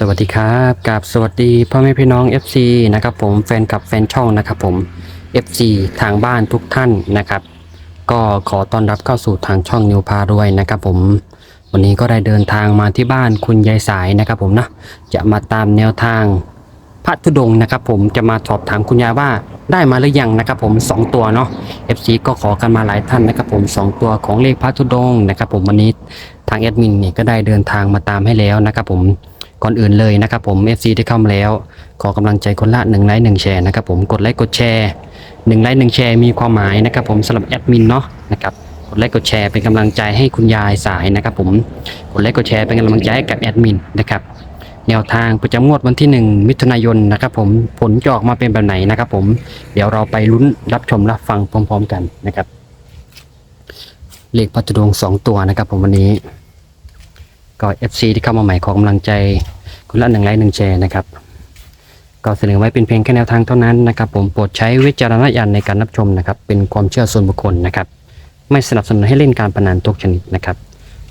สวัสดีครับกับสวัสดีพ่อแม่พี่น้อง FC นะครับผมแฟนกับแฟนช่องนะครับผม FC ทางบ้านทุกท่านนะครับ ก็ขอต้อนรับเข้าสู่ทางช่องนิวพารวยนะครับผม วันนี้ก็ได้เดินทางมาที่บ้านคุณยายสายนะครับผมนะจะมาตามแนวทางพระธุดงนะครับผมจะมาสอบถามคุณยายว่าได้มาหรือยังนะครับผมสองตัวเนาะ FC ก็ขอกันมาหลายท่านนะครับผมสองตัวของเลขพระธุดงนะครับผมวันนี้ทางแอดมินเนี่ยก็ได้เดินทางมาตามให้แล้วนะครับผม ก่อนอื่นเลยนะครับผม FC ที่เข้ามาแล้ว ขอกำลังใจคนละ1ไลค์1แชร์นะครับผมกดไลค์กดแชร์1ไลค์1แชร์มีความหมายนะครับผมสำหรับแอดมินเนาะนะครับกดไลค์กดแชร์เป็นกำลังใจให้คุณยายสายนะครับผมกดไลค์กดแชร์เป็นกำลังใจให้กับแอดมินนะครับแนวทางประจำงวดวันที่ 1 มิถุนายนนะครับผมผลจะออกมาเป็นแบบไหนนะครับผมเดี๋ยวเราไปลุ้นรับชมรับฟังพร้อม ๆ กันนะครับเลขพัฒดวงสองตัวนะครับผมวันนี้ ก็ FC ที่เข้ามาใหม่ขอกำลังใจคนละหนึ่งไลค์หนึ่งแชร์นะครับ ก็เสนอไว้เป็นเพียงแค่แนวทางเท่านั้นนะครับ ผมโปรดใช้วิจารณญาณในการรับชมนะครับ เป็นความเชื่อส่วนบุคคลนะครับ ไม่สนับสนุนให้เล่นการพนันทุกชนิดนะครับ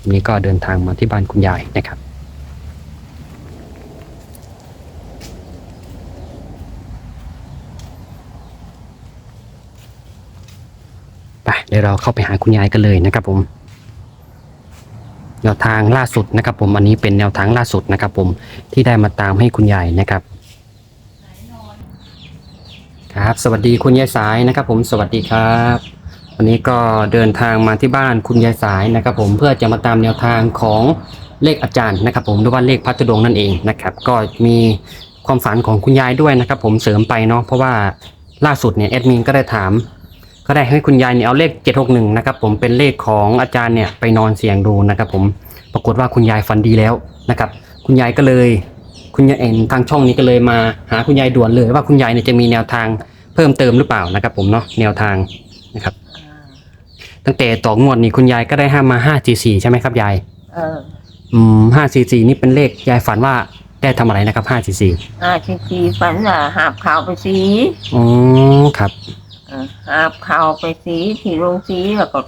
วันนี้ก็เดินทางมาที่บ้านคุณยายนะครับไปเดี๋ยวเราเข้าไปหาคุณยายกันเลยนะครับผม แนวทางล่าสุดนะครับผมอันนี้เป็นแนวทางล่าสุดนะครับผมที่ได้มาตามให้คุณยายนะครับครับสวัสดีคุณยายสายนะครับผมสวัสดีครับวันนี้ก็เดินทางมาที่บ้านคุณยายสายนะครับผมเพื่อจะมาตามแนวทางของเลขอาจารย์นะครับผมหรือว่าเลขพัฒดงนั่นเองนะครับก็มีความฝันของคุณยายด้วยนะครับผมเสริมไปเนาะเพราะว่าล่าสุดเนี่ยแอดมินก็ได้ถาม ก็ได้ให้คุณยายเนี่ยเอาเลข 761นะครับผมเป็นเลขของอาจารย์เนี่ยไปนอนเสี่ยงดูนะครับผมปรากฏว่าคุณยายฝันดีแล้วนะครับคุณยายก็เลย คุณยายเอ็นทางช่องนี้ก็เลยมาหาคุณยายด่วนเลย ว่าคุณยายเนี่ยจะมีแนวทางเพิ่มเติมหรือเปล่านะครับผมเนาะแนวทางนะครับ ตั้งแต่ต่องวดนี้คุณยายก็ได้ห้ามา5 4 4ใช่ไหมครับยายเอออืม5 4 4นี่เป็นเลขยายฝันว่าได้ทำอะไรนะครับ5 4 4อาชีพีฝันว่าหาบข่าวไปสีอ๋อครับเออหาบข่าวไปสีที่โรงสีแล้วก็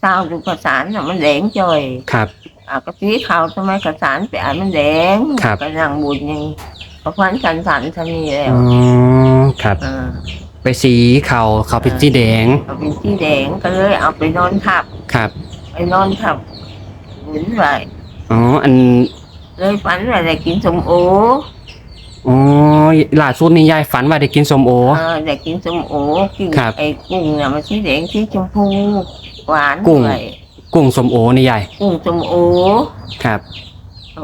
เศร้าดูกระสานน่ะมันแดงจ่อยครับอะก็สีข่าวทำไมกระสานไปอ่านมันแดงครับ ก็นั่งบุญยังก็ฟันสันสันๆทำนี่แล้วอ๋อครับเออไปสีเขาเขาเป็นสีแดงก็เป็นสีแดงก็เลยเอาไปนอนทับ ครับไปนอนทับบุญไว้อ๋ออันเลยฝันว่าได้กินสมโอ อ๋อล่าสุดนี่ยายฝันว่าได้กินส้มโอ เออได้กินสมโอกินครับไอ้กุ้งน่ะมันสีแดงสีชมพูหวานกุ้ง ด้วยกุ้งส้มโอนี่ยายกุ้งสมโอครับ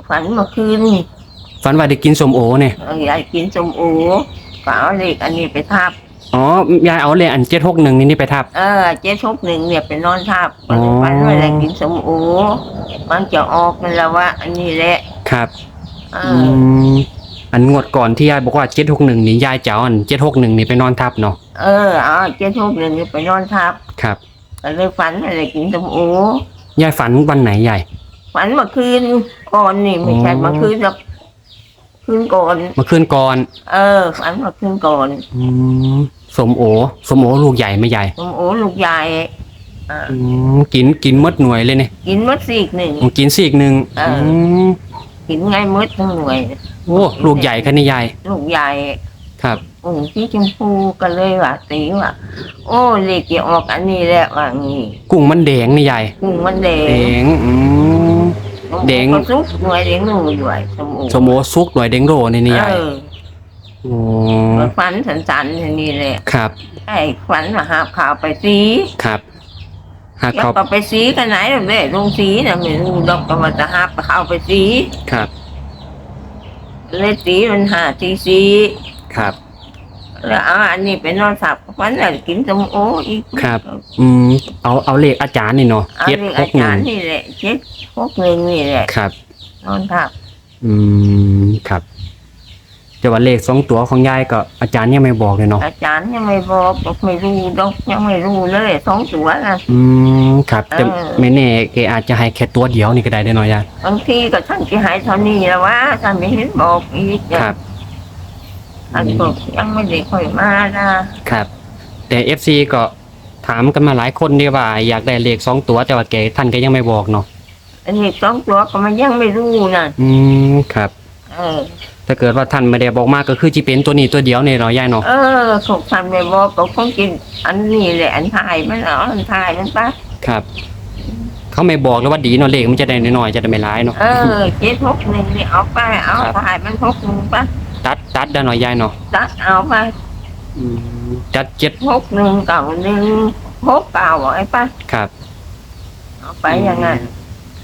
ฝันเมื่อคืนฝันว่าได้กินส้มโอเนี่ยเออยายกินสมโอก็เอาเลขอันนี้ไปทับ อ๋อยายเอาเลยอันเจ็ดหกหนึ่งนี่นี่ไปทับ เออเจ๊ชกหนึ่งเนี่ยไปนอนทับอ๋อ ฝันว่าได้กินสมโอมันจะออกนั่นแหละว่า อันนี้แหละครับเออือม อันงวดก่อนที่ยายบอกว่าเจ็ดหกหนึ่งนี่ยายจะเอาอันเจ็ดหกหนึ่งนี่ไปนอนทับเนาะเออเอาเจ๊ชกหนึ่งเนี่ยไปนอนทับครับก็เลยฝันว่าได้กินสมโอยายฝันวันไหนยายฝันเมื่อคืนก่อนนี่ไม่ใช่อ๋อเมื่อคืนหรอกคืนก่อนเมื่อคืนก่อน เออฝันเมื่อคืนก่อนอืมส้มโอส้มโอลูกใหญ่ไหม่ใหญ่สมโอลูกใหญ่อ่าอืมกินกินหมดหน่วยเลยเนี่ยกินมดสีกหนึ่งกินซีกหนึ่งเอออืมกินไงมดทั้งหน่วย โอ้ลูกใหญ่กันนี่ยายลูกใหญ่ครับ โอ้ที่ชมพูก็เลยว่าตีว่า โอ้เล็กจะออกอันนี้แหละว่างี้กุ้งมันแดงนี่ยายกุ้งมันแดแดงงอืม แดง ก็ซุกหน่วยแดงหนูด้วยสมโอสมโอซุกหน่วยแดงโรนี่นี่ยายเออโอ้มันฝันสันๆอย่างนี้แหละครับไอ้ฝันมาหาบข่าวไปสีครับหากแล้วเขาก็ไปสีกันไหนหรอกเนี่ยลงสีน่ะไม่รู้ดอกก็มาจะหาบข่าวไปสี ครับ เลยสีมันหาสีสีครับ แล้วเอาอันนี้ไปนอนสับฝันแล้วกินสมโออีกครับ อืมเอาเอาเลขอาจารย์นี่เนาะเอาเจ็ดเรื่องหอากหนึ่จางรย์นี่แหละเจ็ดพกหนึ่งนี่แหละ ครับ นอนทับอืมครับ แต่ว่าเลขสองตัวของยายก็อาจารย์ยังไม่บอกเลยเนาะอาจารย์ยังไม่บอกบอกไม่รู้ดอกยังไม่รู้เลยสองตัวนะอืม ครับแต่เออ ไม่แน่แกอาจจะให้แค่ตัวเดียวนี่ก็ได้ได้เน้อยยายบางทีก็ท่านจะหายเท่านี้แล้วว่าท่านไม่เห็นบอกอีกครับ ท่านก็ยังไม่ได้ค่อยมานะครับ แต่เอฟซีก็ถามกันมาหลายคนดีว่า อยากได้เลขสองตัวแต่ว่าแกท่านก็ยังไม่บอกเนาะอันนี้สองตัวก็มันยังไม่รู้นะอืมครับเอเออ ถ้าเกิดว่าท่านไม่ได้บอกมาก็คือจีเป็นตัวนี้ตัวเดียวเนี่ยเนาะยายเนาะเออถูกทันไปบอกก็คงกินอันนี้แหละอันทายมันเหรออันทายมันปะ ครับ เขาไม่บอกแล้วว่าดีเนาะเลขมันจะได้น้อยๆจะได้ไม่ร้ายเนาะเออเจ็ดหกหนึ่งนี่เอาไปเอาครับทายมันหกหนึ่งปะตัดตัดได้หน่อยยายเนาะตัดเอาไปอืมจัดเจ็ดหกหนึ่งเก่าหนึ่งหกเก่าไอ้ปะครับ เอาไปอย่างนั้น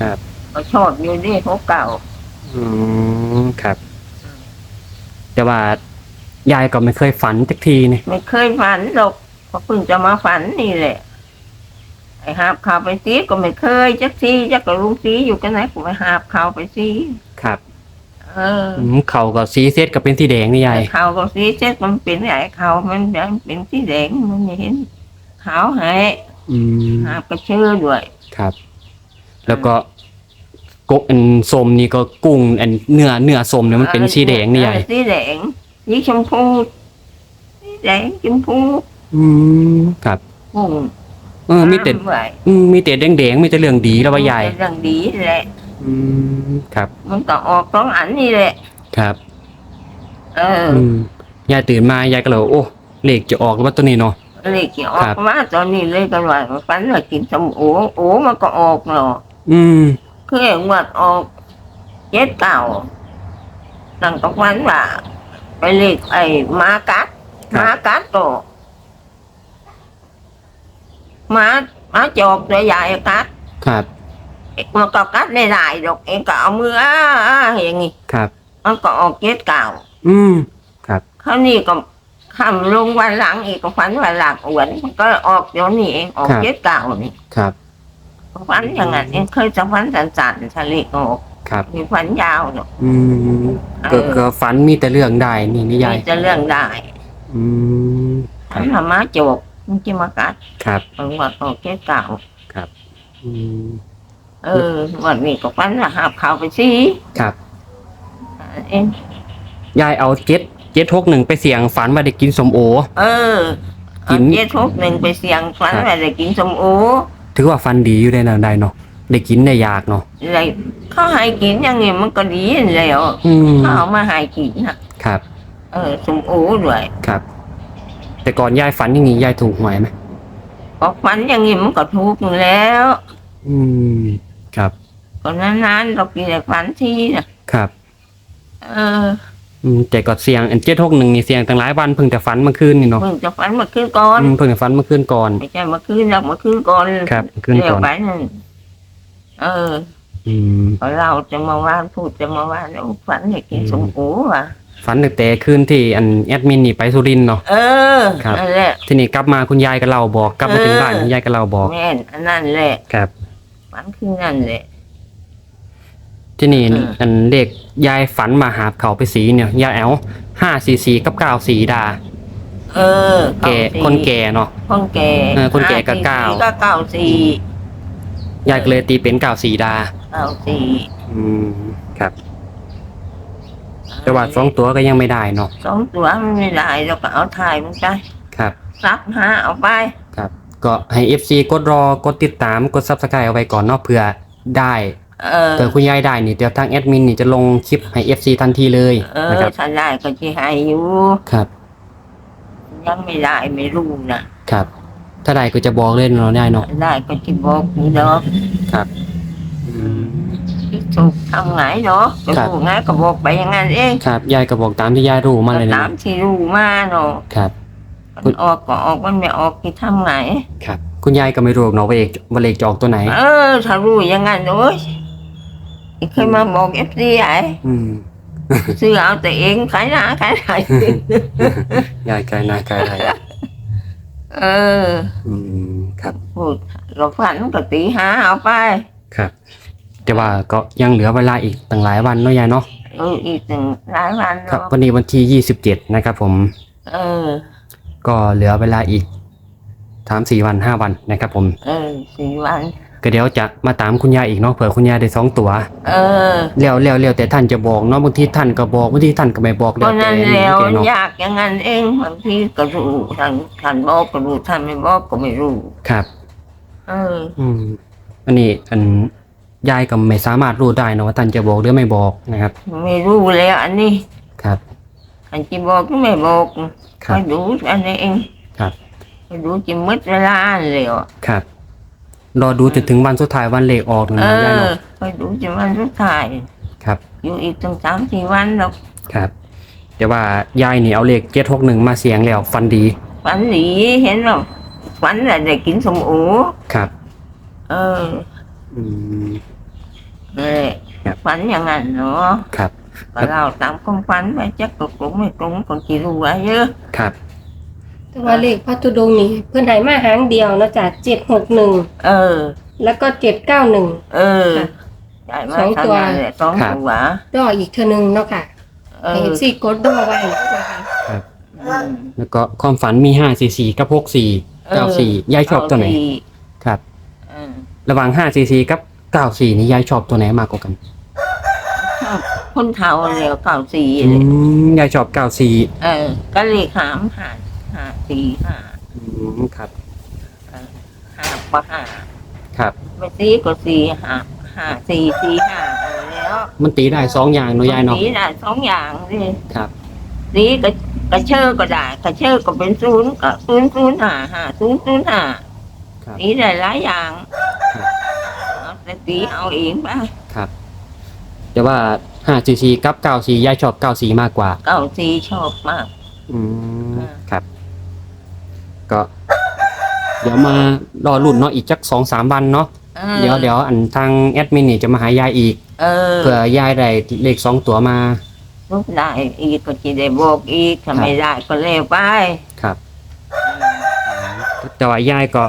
ครับ ก็ชอบอยู่ดิหกเก่าอืมครับ แต่ว่ายายก็ไม่เคยฝันสักทีนี่ไม่เคยฝันหรอกก็เพิ่งจะมาฝันนี่แหละ ไอ้หาบข่าวไปซีก็ไม่เคยจักซีจักกับลุงซีอยู่กันไหนก็ไปหาบข่าวไปซีครับเอออืมเขาก็สีเซตก็เป็นสีแดงนี่ยายไอ้ข่าวก็ซีเช็ดมันเป็นไอ้ข่าวมันยังเป็นสีแดงมันไม่เห็นขาวหายอืมหาบกระเชื่อด้วย ครับ แล้วก็กกอันส้มนี่ก็กุ้งอันเนื้อเนื้อส้มเนี่ยมันเป็นสีแดงนี่ยายเออสีแดงสีชมพูสีแดงชมพูอืมครับ กุ้ง เออมีแต่น้ำไหวอืมมีแต่แดงๆมีแต่เรื่องดีแล้วว่ายายเรื่องดีแหละ อืมครับ มันก็ออกสองอันนี่แหละ ครับเอออืมยายตื่นมายายก็เลยว่าโอ้เลขจะออกแล้วว่าตัวนี้เนาะ เลขที่ออครักบ มาตอนนี้เลยกันว่าฝันว่ากินสมโอโอมันก็ออกเนาะอืมคือเองว่าออกเจ็ดเก่าตั้งกับวันว่าไปเลขไอ้หมากัดหมากัดตัว หมาหมาจอบตัวใหญ่กัดครับ มันก็กัดไม่ได้ดอกเองก็เอามืออ้าอ้าอย่างงี้ครับ มันก็ออกเจ็ดเก่าอืมคราวนี้ก็คำลงวันหลังอีกก็ฝันวันหลังอวนมันก็ออกเดี๋ยวนี้เองออกเจ็ดเก่านี่ครับฝันอย่างนั้นเองเคยจะฝันสันๆทะเลออกครับมีฝันยาวเนาะอืมเอก็อก็ฝันมีแต่เรื่องได้นี่นี่ยายมีจะเรื่องได้อืมฝันธรรมะโจก มันจะมากัดครับฝันว่าออกเจ็ดเก่าอืมเออวันนี้ก็ฝันว่าหาบข่าวไปสิครับ เองยายเอาเจ็ดเจ็ดหกหนึ่งไปเสี่ยงฝันว่าได้กินสมโอ เออกิเอานเจ็ดทุกหนึ่งไปเสียงฝันครับว่าได้กินสมโอถือว่าฟันดีอยู่ได้นะได้เนาะได้กินได้ยากเนาะอะไรเขาให้กินอย่างนี้มันก็ดีแล้วอืมเขาเอามาให้กินนะครับ เออสมโอด้วยครับ แต่ก่อนยายฝันอย่างนี้ยายถูกหวยไหมก็ฝันอย่างนี้มันก็ถูกอยู่แล้ว อืม ครับก็นานๆเรากินแต่ฝันทีนะครับ เอออืมแต่ก็เสี่ยงอันเจ็ดหกหนึ่งนี่เสี่ยงตั้งหลายวันเพิ่งแต่ฝันเมื่อคืนนี่เนาะเพิ่งจะฝันเมาขึ้นก่อนอืมเพิ่งแต่ฝันเมื่อคืนก่อนไม่ใช่เมาขึ้นแล้วเมาขึ้นก่อนครับเมื่อคืนเรียก่กอนไปนั่นเออ อืมพอเราจะมาว่าพูดจะมาว่าแล้วฝันให้กินสมโอว่ะ ฝันตั้งแต่คืนที่อันแอดมินนี่ไปสุรินทร์เนาะ เออครับ นั่นแหละ ทีนี้กลับมาคุณยายก็เล่าบอกกลับมาถึงบ้านเออ คุณยายก็เล่าบอกแม่นอันนั่นแหละครับฝันคือนั่นแหละ ที่นี่เอออันเด็กยายฝันมาหาบเขาไปสีเนี่ยยายแอลห้าสี่สี่กับเก้าสีดาเออแก่เาสี่คนแก่เนาะ คนแก่เออคนแก่ก็ห้เก้าสี่ก็เก้าสี่ยายก็เลยตีเป็นเก้าสีดา เก้าสี่อืมครับ แต่ว่าสองตัวก็ยังไม่ได้เนาะสองตัวมันไม่ได้เราก็เอาถ่ายมันไปครับซับหาเอาไป ครับ ก็ให้ FC กดรอกดติดตามกด Subscribe เอาไว้ก่อนเนาะเผื่อได้เออเผื่อคุณยายได้นี่เดี๋ยวทางแอดมินนี่จะลงคลิปให้ FC ทันทีเลยเอนะอครับถ้าได้ก็จะให้อยู่ครับยังไม่ได้ไม่รู้นะครับ ถ้าได้ก็จะบอกเลยเนาะได้เนาะถ้าได้ก็จะบอกนี่เนาะอืม ถูกทำไงเนาะจะครับพูดไงก็บอกไปอย่างนั้นเองครับยายก็บอกตามที่ยายรู้มาเลยตานะมที่รู้มาเนาะครับมันออกก็ออกมันไม่ออกที่ทำไงครับ คุณยายก็ไม่รู้หรอกเนาะว่าเลขว่าเลขจะออกตัวไหน เออ ถ้ารู้อย่างนั้นโอ้ยเคยมาบอกเอฟซีไอ้อืมซื้อเอาแต่เองขายหน้าขายไหนยายไกลนาไกลอะไรเออ อืม ครับพูดเราฝันก็ตีหาเอาไป ครับ แต่ว่าก็ยังเหลือเวลาอีกตั้งหลายวันเนาะยายเนาะเอออีกหนึ่งหลายวันครับเนาะวันนี้วันที่ยี่สิบเจ็ดนะครับผมเออ ก็เหลือเวลาอีกสามสี่วันห้าวันนะครับผม เออสี่วัน ก็เดี๋ยวจะมาตามคุณยายอีกเนาะเผื่อคุณยายได้สองตัวเออแล้วแล้วแล้วแต่ท่านจะบอกเนาะบางทีท่านก็บอกบางทีท่านก็ไม่บอกเพแล้วราะแต่นั้นนี่แล้วแกเนาะยากอย่างนั้นเองบางทีก็รู้ท่านท่านบอกก็รู้ท่านไม่บอกก็ไม่รู้ ครับ เออ อืมอันนี้อัน ยายก็ไม่สามารถรู้ได้นะว่าท่านจะบอกหรือไม่บอกนะครับไม่รู้แล้วอันนี้ครับ อันที่บอกก็ไม่บอกคก็รับดูอันนี้เองครับก็ดูจิมืดเวลาเลยอะครับรอดูจนถึงวันสุดท้ายวันเลขออกนะเอยายอเนาะก็ดูจะวันสุดท้ายครับ อยู่อีกตั้งสามสี่วันหรอกครับ แต่ว่ายายนี่เอาเลขเจ็ดหกหนึ่งมาเสียงแล้วฟันดีฝันหลีเห็นหรอฝัน là ได้กินสมโอครับ เอออืม เลยครับฝันอย่างนั้นเนาะครับก็เราตามความฝันไปจักก็คงไม่ตรงก็กี่รู้ว่าเยอะครับ แต่ว่าเลขพระธุดงค์นี่เพื่อนใหายมาหางเดียวเนาะจ้ะเจ็ดหกหนึ่งเออ แล้วก็เจ็ดเก้าหนึ่งเออค่ะได้มาสองทำตัวงานเลยสองตัวรออีกเทอนึงเนาะค่ะเอเห็อนสี่กดดอไว้นะคะอืมแล้วก็ความฝันมีห้าสี่สี่กับหกสี่เก้าสี่ยายชอบตัวไหนเก้าสี่ครับเออระหว่างห้าสี่สี่กับ เก้าสี่นี่ยายชอบตัวไหนมากกว่ากันชอบคนเทาเลยเก่าสี่อืเลยมยายชอบเก้าสี่เออ ก็เลยหามหาหาสี่หาอืมครับหาปะหาครับ ไปสี่ก็สี่หาหาสี่สี่หาแล้วมันตีได้สองอย่างเนาะยายเนาะ สีได้สองอย่างสิครับ สีกระกระเชอก็ได้กระเชอก็เป็นศูนย์ก็ศูนย์ศูนย์หาหาศูนย์ศูนย์หาครับ สีได้หลายอย่าง ครับเอา แต่สีเอาเองไปครับ แต่ว่าห้าสี่สี่กับเก้าสี่ยายชอบเก้าสี่มากกว่า เก่าสีชอบมาก อืมอ่าครับ ก็ เดี๋ยวมารอรุ่นเนาะอีกจักสองสามวันเนาะออเดี๋ยวเดี๋ยวอันทางแอดมินนี่จะมาหายายอีกเออเผื่อยายได้เลขสองตัวมา ลูกได้อีกก็จะได้บอกอีกถ้าไม่ได้ก็เร็วไปครับ แต่ว่ายายก็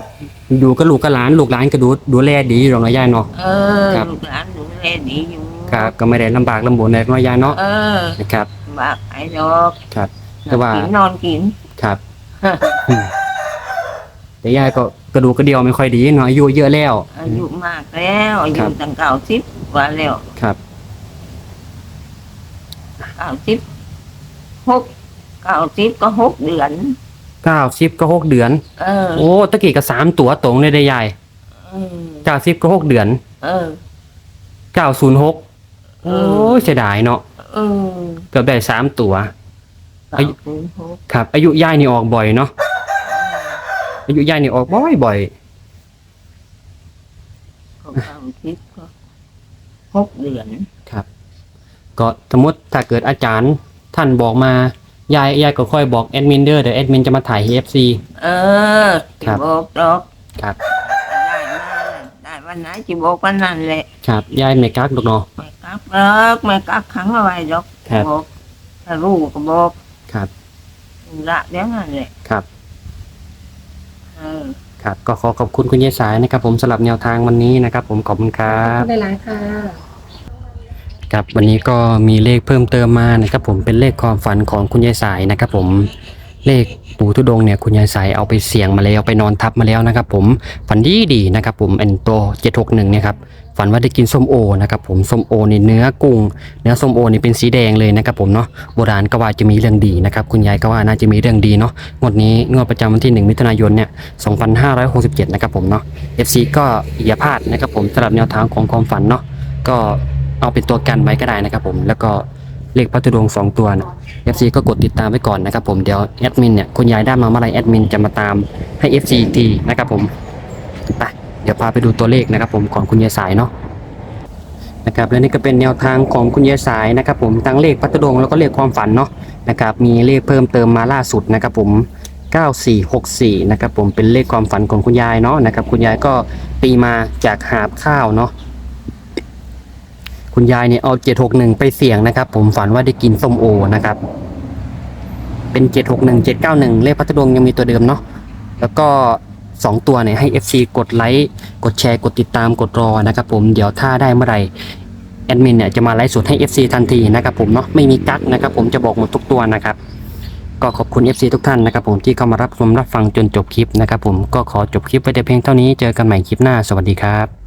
ดูกับลูกกับหลานลูกหลานก็ดูดูแลดีหรอกเนาะยายเนาะ เออครับ ลูกหลานดูแลดีอยู่ครับก็ไม่ได้ลำบากลำบนอะไรเนาะยายเนาะเออนะครับ บากไอ้ดอกครับแต่ว่า กินนอนกิน ครับอืมแต่ยายก็กระดูกกระเดียวไม่ค่อยดีเนาะอายุเยอะแล้ว อายุมากแล้วอาครัยุบตั้งเก้าสิบกว่าแล้วครับ เก้าสิบหกเก้าสิบก็หกเดือน เก้าสิบก็หกเดือน เออ โอ้ตะกี้ก็สามตัวตรงเลยได้ยายเออเก้าสิบก็หกเดือนเออ เก้าศูนย์หกเอโอ้อยเสียดายเนาะเออเกือบได้สามตัวเก้าศูนย์หกครับ อายุยายนี่ออกบ่อยเนาะอายุยายนี่ออกบ่อยบ่อยก็เก้าสิบก็หกเดือนก็สมมติถ้าเกิดอาจารย์ท่านบอกมา ยายยายก็ค่อยบอกแอดมินเด้อเดี๋ยวแอดมินจะมาถ่ายให้ FC เออครัจิบบอกดอกครับ ได้มาได้วันไหนจิบอกวันนั้นแหละครับยายไม่กักดอกเนาะ ไม่กักเลิกไม่กักขังเอาไว้ดอกครับบอกถ้ารู้ก็บอกครับ ละเดี๋ยวนั้นแหละครับ เออ ครับ ก็ขอขอบคุณคุณยายสายนะครับผมสำหรับแนวทางวันนี้นะครับผมขอบคุณครับ ได้หลายค่ะ ครับวันนี้ก็มีเลขเพิ่มเติมมานะครับผมเป็นเลขความฝันของคุณยายสายนะครับผมเลขปู่ทุดงเนี่ยคุณยายสายเอาไปเสี่ยงมาแล้วไปนอนทับมาแล้วนะครับผมฝันดีดีนะครับผมเป็นตัวเจ็ดหกหนึ่งเนี่ยครับฝันว่าได้กินส้มโอนะครับผมส้มโอนี่เนื้อกุ้ง เนื้อส้มโอนี่เป็นสีแดงเลยนะครับผมเนาะโบราณก็ว่าจะมีเรื่องดีนะครับคุณยายก็ว่าน่าจะมีเรื่องดีเนาะงวดนี้งวดประจำวันที่ 1 มิถุนายนเนี่ย2567 นะครับผมเนาะ FC ก็อย่าพลาดนะครับผมสำหรับแนวทางของความฝันเนาะก็ เอาเป็นตัวกันไว้ก็ได้นะครับผมแล้วก็เลขพัทุดงสองตัวนะ FC ก็กดติดตามไว้ก่อนนะครับผมเดี๋ยวแอดมินเนี่ยคุณยายได้มาเมื่อไรแอดมินจะมาตามให้ FC อีกทีนะครับผมไปเดี๋ยวพาไปดูตัวเลขนะครับผมของคุณยายสายเนาะนะครับและนี่ก็เป็นแนวทางของคุณยายสายนะครับผมทั้งเลขพัตดงแล้วก็เลขความฝันเนาะนะครับมีเลขเพิ่มเติมมาล่าสุดนะครับผม9464นะครับผมเป็นเลขความฝันของคุณยายเนาะนะครับคุณยายก็ตีมาจากหาบข้าวเนาะ คุณยายเนี่ยเอา761ไปเสี่ยงนะครับ ผมฝันว่าได้กินส้มโอนะครับ เป็น761 791เจ็ดเก้าหนึ่งเลขพัตดงยังมีตัวเดิมเนาะแล้วก็2ตัวเนี่ยให้ FC กดไลค์กดแชร์กดติดตามกดรอนะครับ ผมเดี๋ยวถ้าได้เมื่อไหร่แอดมินเนี่ยจะมาไลฟ์สดให้ FC ทันทีนะครับผมเนาะไม่มีกั๊กนะครับ ผมจะบอกหมดทุกตัวนะครับ ก็ขอบคุณ FC ทุกท่านนะครับ ผมที่เข้ามารับชมรับฟังจนจบคลิปนะครับ ผมก็ขอจบคลิปไว้แต่เพียงเท่านี้เจอกันใหม่คลิปหน้าสวัสดีครับ